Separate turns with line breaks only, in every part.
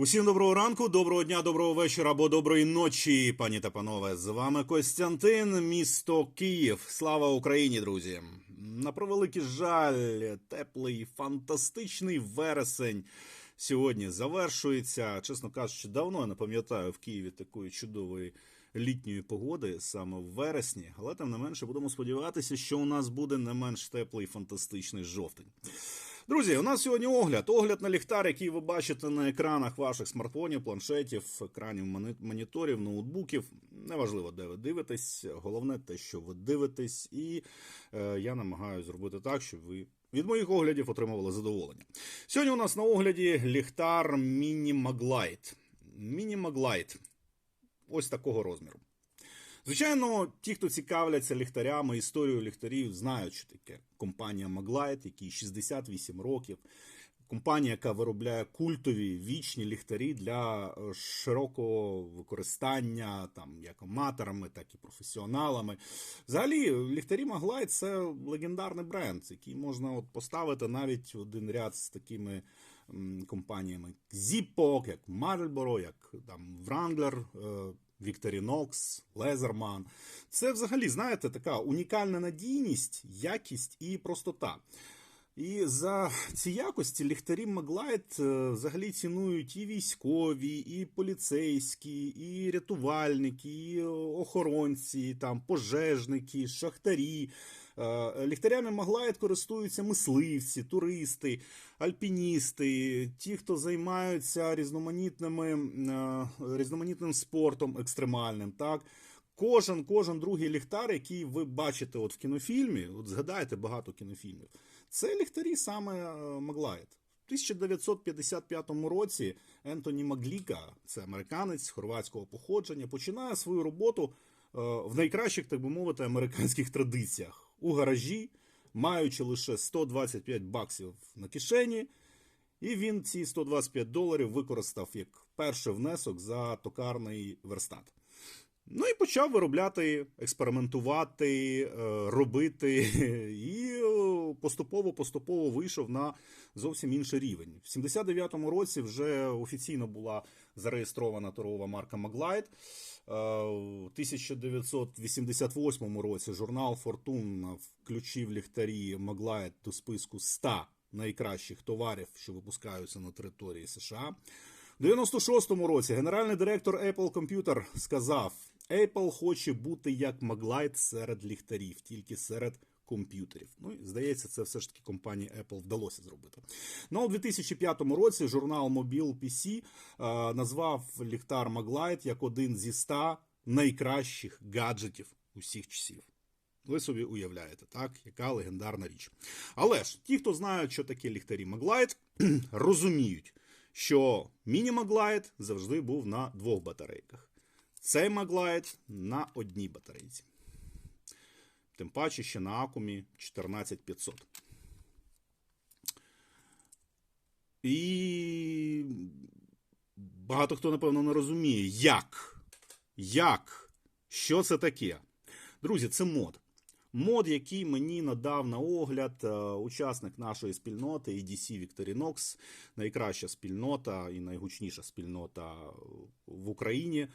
Усім доброго ранку, доброго дня, доброго вечора або доброї ночі, пані та панове. З вами Костянтин, місто Київ. Слава Україні, друзі! На превеликий жаль, теплий, фантастичний вересень сьогодні завершується. Чесно кажучи, давно я не пам'ятаю в Києві такої чудової літньої погоди саме в вересні. Але тим не менше будемо сподіватися, що у нас буде не менш теплий фантастичний жовтень. Друзі, у нас сьогодні огляд. Огляд на ліхтар, який ви бачите на екранах ваших смартфонів, планшетів, екранів моніторів, ноутбуків. Неважливо, де ви дивитесь. Головне те, що ви дивитесь, і е, я намагаюся зробити так, щоб ви від моїх оглядів отримували задоволення. Сьогодні у нас на огляді ліхтар Mini Maglite. Mini Maglite. Ось такого розміру. Звичайно, ті, хто цікавляться ліхтарями, історією ліхтарів, знають, що таке компанія Maglite, якій 68 років. Компанія, яка виробляє культові вічні ліхтарі для е, широкого використання, там як аматорами, так і професіоналами. Взагалі, ліхтарі Maglite – це легендарний бренд, який можна от поставити навіть в один ряд з такими компаніями, як Zippo, як Marlboro, як там Wrangler, е, Лезерман. Це взагалі, знаєте, така унікальна надійність, якість і простота. І за ці якості ліхтарі Маглайт е, взагалі цінують і військові, і поліцейські, і рятувальники, і охоронці, там пожежники, шахтарі. Е, Ліхтарями Маглайт користуються мисливці, туристи, альпіністи, ті, хто займаються різноманітними, е, різноманітним спортом екстремальним. Так? Кожен, кожен другий ліхтар, який ви бачите от в кінофільмі, от згадайте багато кінофільмів, це ліхтарі саме Маглайт. У 1955 році Ентоні Магліка, це американець хорватського походження, починає свою роботу е, в найкращих, так би мовити, американських традиціях у гаражі, маючи лише 125 баксів на кишені. І він ці 125 доларів використав як перший внесок за токарний верстат. Ну і почав виробляти, експериментувати, е, робити, і поступово-поступово вийшов на зовсім інший рівень. В 79-му році вже офіційно була зареєстрована торгова марка Maglite. Е, У 1988 році журнал Fortune включив ліхтарі Maglite до списку 100 найкращих товарів, що випускаються на території США. У 96-му році генеральний директор Apple Computer сказав: Apple хоче бути як Maglite серед ліхтарів, тільки серед комп'ютерів. Ну, і, здається, це все ж таки компанії Apple вдалося зробити. Ну, у 2005 році журнал Mobile PC е, назвав ліхтар Maglite як один зі 100 найкращих гаджетів усіх часів. Ви собі уявляєте, так, яка легендарна річ. Але ж ті, хто знають, що таке ліхтарі Maglite, розуміють, що міні-Maglite завжди був на двох батарейках. Цей Маглайт на одній батарейці. Тим паче ще на акумі 14500. І багато хто, напевно, не розуміє, як. Як? Що це таке? Друзі, це мод. Мод, який мені надав на огляд е, учасник нашої спільноти EDC Victorinox, найкраща спільнота і найгучніша спільнота в Україні е,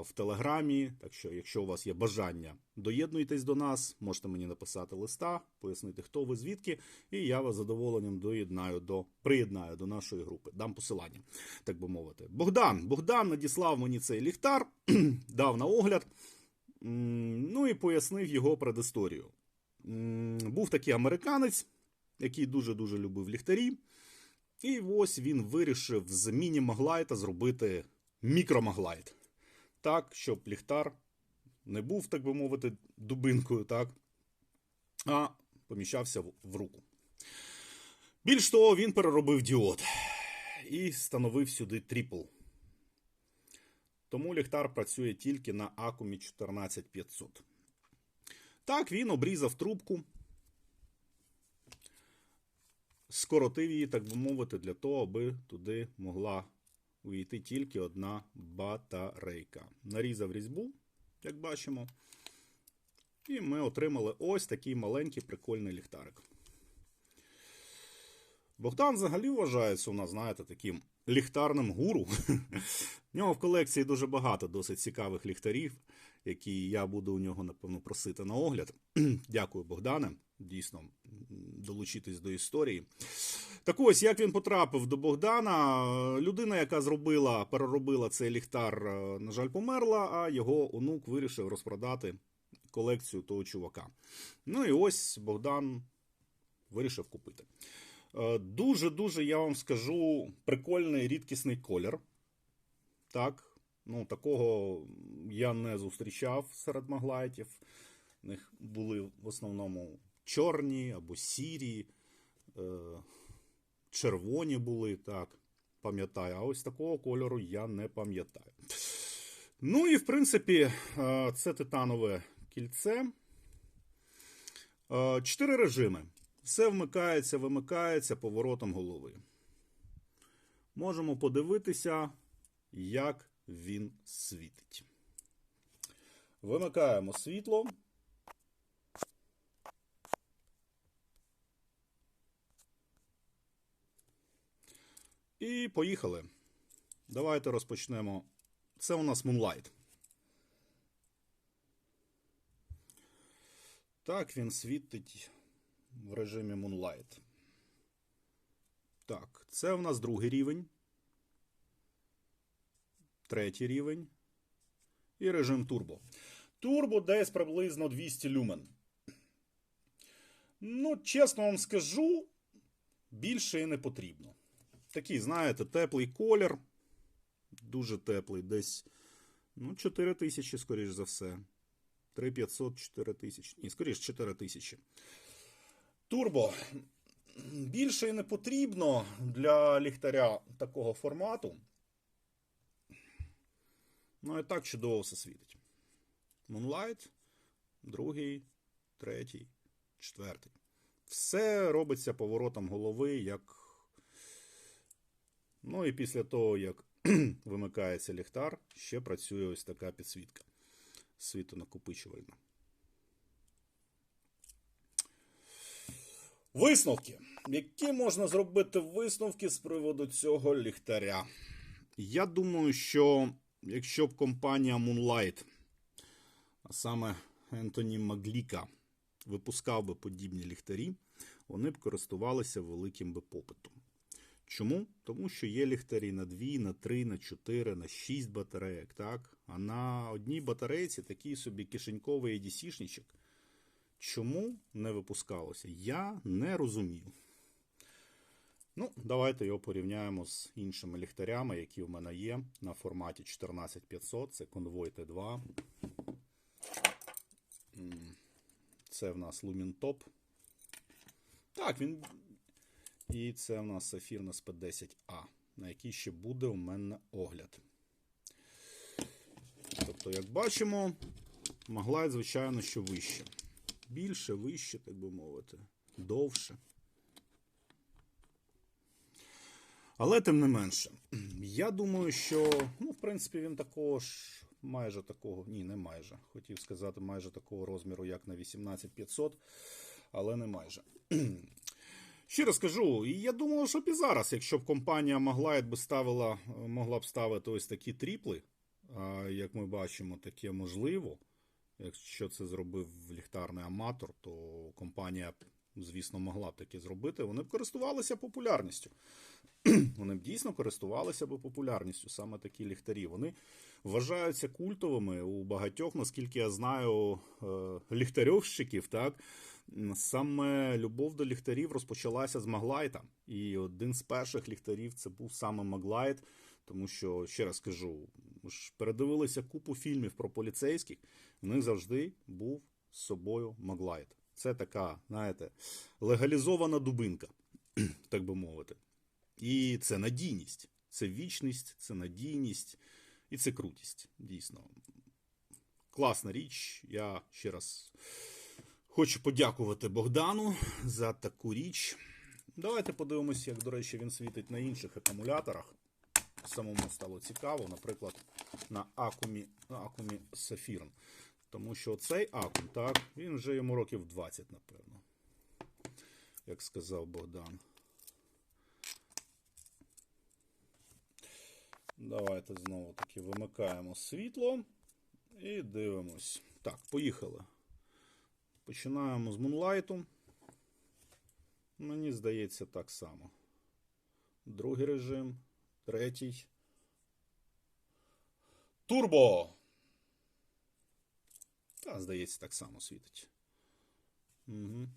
в Телеграмі. Так що, якщо у вас є бажання, доєднуйтесь до нас, можете мені написати листа, пояснити, хто ви звідки, і я вас задоволенням доєднаю до приєднаю до нашої групи. Дам посилання, так би мовити. Богдан, Богдан надіслав мені цей ліхтар, дав на огляд. Ну і пояснив його предісторію. Був такий американець, який дуже-дуже любив ліхтарі. І ось він вирішив з міні-маглайта зробити мікромаглайт. Так, щоб ліхтар не був, так би мовити, дубинкою, так, а поміщався в- руку. Більш того, він переробив діод і встановив сюди трипл. Тому ліхтар працює тільки на акумі 14500. Так, він обрізав трубку, скоротив її, так би мовити, для того, аби туди могла увійти тільки одна батарейка. Нарізав різьбу, як бачимо. І ми отримали ось такий маленький прикольний ліхтарик. Богдан взагалі вважається у нас, знаєте, таким ліхтарним гуру. В нього в колекції дуже багато досить цікавих ліхтарів, які я буду у нього, напевно, просити на огляд. Дякую, Богдане. Дійсно, долучитись до історії. Так ось, як він потрапив до Богдана, людина, яка зробила, переробила цей ліхтар, е, на жаль, померла, а його онук вирішив розпродати колекцію того чувака. Ну і ось Богдан вирішив купити. Е, Дуже-дуже, я вам скажу, прикольний рідкісний колір. Так, ну такого я не зустрічав серед маглайтів. У них були в основному чорні або сірі, е, червоні були, так, пам'ятаю. А ось такого кольору я не пам'ятаю. Ну і в принципі, е, це титанове кільце. Чотири режими. Все вмикається, вимикається поворотом голови. Можемо подивитися, як він світить. Вимикаємо світло. І поїхали. Давайте розпочнемо. Це у нас Moonlight. Так, він світить в режимі Moonlight. Так, це у нас другий рівень. Третій рівень. І режим турбо. Турбо десь приблизно 200 люмен. Ну, чесно вам скажу, більше і не потрібно. Такий, знаєте, теплий колір. Дуже теплий, десь ну, 4 тисячі, скоріш за все. 3500, 4 тисячі. Ні, скоріш 4 тисячі. Турбо. Більше не потрібно для ліхтаря такого формату. Ну і так чудово все світить. Moonlight, другий, третій, четвертий. Все робиться поворотом голови, як. Ну і після того, як вимикається ліхтар, ще працює ось така підсвітка світонакопичувальна. Висновки. Які можна зробити висновки з приводу цього ліхтаря? Я думаю, що якщо б компанія Moonlight, а саме Ентоні Магліка, випускав би подібні ліхтарі, вони б користувалися великим би попитом. Чому? Тому що є ліхтарі на 2, на 3, на 4, на 6 батарейок, так? А на одній батарейці такий собі кишеньковий ADC-шничок. Чому не випускалося? Я не розумію. Ну, давайте його порівняємо з іншими ліхтарями, які в мене є на форматі 14500. Це Convoy T2. Це в нас Lumin Top. Так, він. І це в нас Saphir SP10A, на який ще буде у мене огляд. Тобто, як бачимо, Маглайт, звичайно, що вище. Більше, вище, так би мовити, довше. Але тим не менше, я думаю, що, ну, в принципі, він такого ж майже такого, ні, не майже. Хотів сказати, майже такого розміру, як на 18500, але не майже. Ще раз кажу, і я думаю, що б і зараз, якщо б компанія Maglite би ставила, могла б ставити ось такі тріпли, як ми бачимо, таке можливо. Якщо це зробив ліхтарний аматор, то компанія, звісно, могла б таке зробити. Вони б користувалися популярністю. Вони б дійсно користувалися б популярністю, саме такі ліхтарі. Вони вважаються культовими у багатьох, наскільки я знаю, е, ліхтарьовщиків, так. Саме любов до ліхтарів розпочалася з Маглайта. І один з перших ліхтарів це був саме Маглайт. Тому що, ще раз кажу, ми ж передивилися купу фільмів про поліцейських, в них завжди був з собою Маглайт. Це така, знаєте, легалізована дубинка, так би мовити. І це надійність, це вічність, це надійність і це крутість. Дійсно. Класна річ. Я ще раз хочу подякувати Богдану за таку річ. Давайте подивимося, як, до речі, він світить на інших акумуляторах самому стало цікаво, наприклад, на акумі на акумі Сафірн. Тому що цей акум, так, він вже йому років 20, напевно. Як сказав Богдан. Давайте знову таки вимикаємо світло і дивимось. Так, поїхали. Починаємо з Мунлайту. Мені здається, так само. Другий режим третій. Турбо! Та, здається, так само світить. Угу.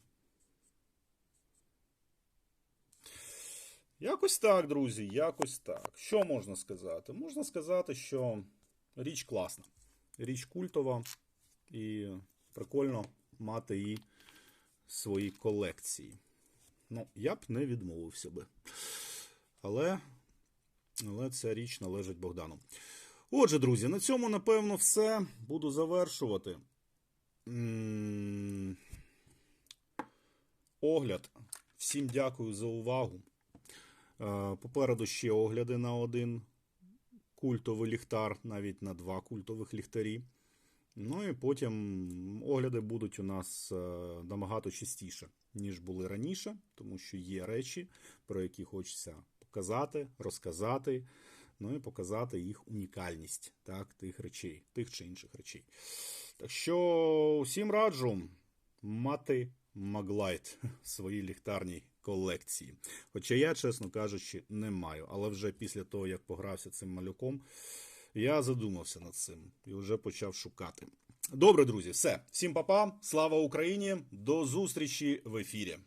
Якось так, друзі, якось так. Що можна сказати? Можна сказати, що річ класна, річ культова і прикольно мати її в своїй колекції. Ну, я б не відмовився би. Але, але ця річ належить Богдану. Отже, друзі, на цьому, напевно, все. Буду завершувати. Огляд. Всім дякую за увагу. Е, Попереду ще огляди на один культовий ліхтар, навіть на два культових ліхтарі. Ну і потім огляди будуть у нас е, набагато частіше, ніж були раніше, тому що є речі, про які хочеться показати, розказати, ну і показати їх унікальність так, тих речей, тих чи інших речей. Так що всім раджу мати Маглайт в своїй ліхтарній колекції. Хоча я, чесно кажучи, не маю. Але вже після того, як погрався цим малюком, я задумався над цим і вже почав шукати. Добре, друзі, все. Всім па-па, слава Україні! До зустрічі в ефірі.